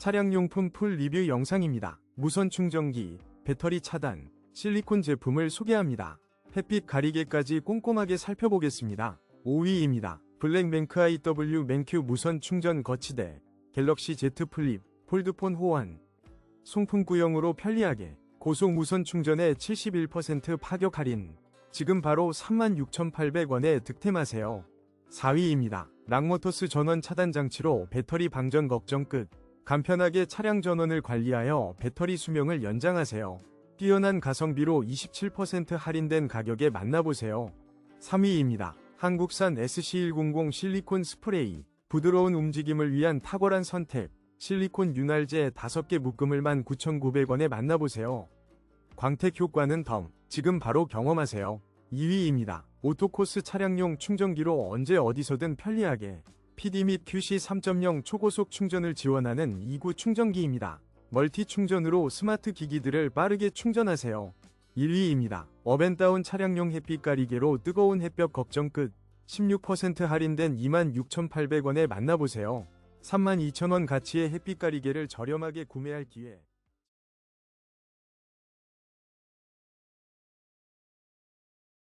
차량용품 풀 리뷰 영상입니다. 무선 충전기, 배터리 차단, 실리콘 제품을 소개합니다. 햇빛 가리개까지 꼼꼼하게 살펴보겠습니다. 5위입니다. 블랙뱅크 IW 맨큐 무선 충전 거치대, 갤럭시 Z 플립, 폴드폰 호환. 송풍 구형으로 편리하게 고속 무선 충전에 71% 파격 할인. 지금 바로 36,800원에 득템하세요. 4위입니다. 락모터스 전원 차단 장치로 배터리 방전 걱정 끝. 간편하게 차량 전원을 관리하여 배터리 수명을 연장하세요. 뛰어난 가성비로 27% 할인된 가격에 만나보세요. 3위입니다. 한국산 SC100 실리콘 스프레이. 부드러운 움직임을 위한 탁월한 선택. 실리콘 윤활제 5개 묶음을 19,900원에 만나보세요. 광택 효과는 덤. 지금 바로 경험하세요. 2위입니다. 오토코스 차량용 충전기로 언제 어디서든 편리하게 PD 및 QC 3.0 초고속 충전을 지원하는 2구 충전기입니다. 멀티 충전으로 스마트 기기들을 빠르게 충전하세요. 1위입니다. 업앤다운 차량용 햇빛 가리개로 뜨거운 햇볕 걱정 끝. 16% 할인된 26,800원에 만나보세요. 32,000원 가치의 햇빛 가리개를 저렴하게 구매할 기회.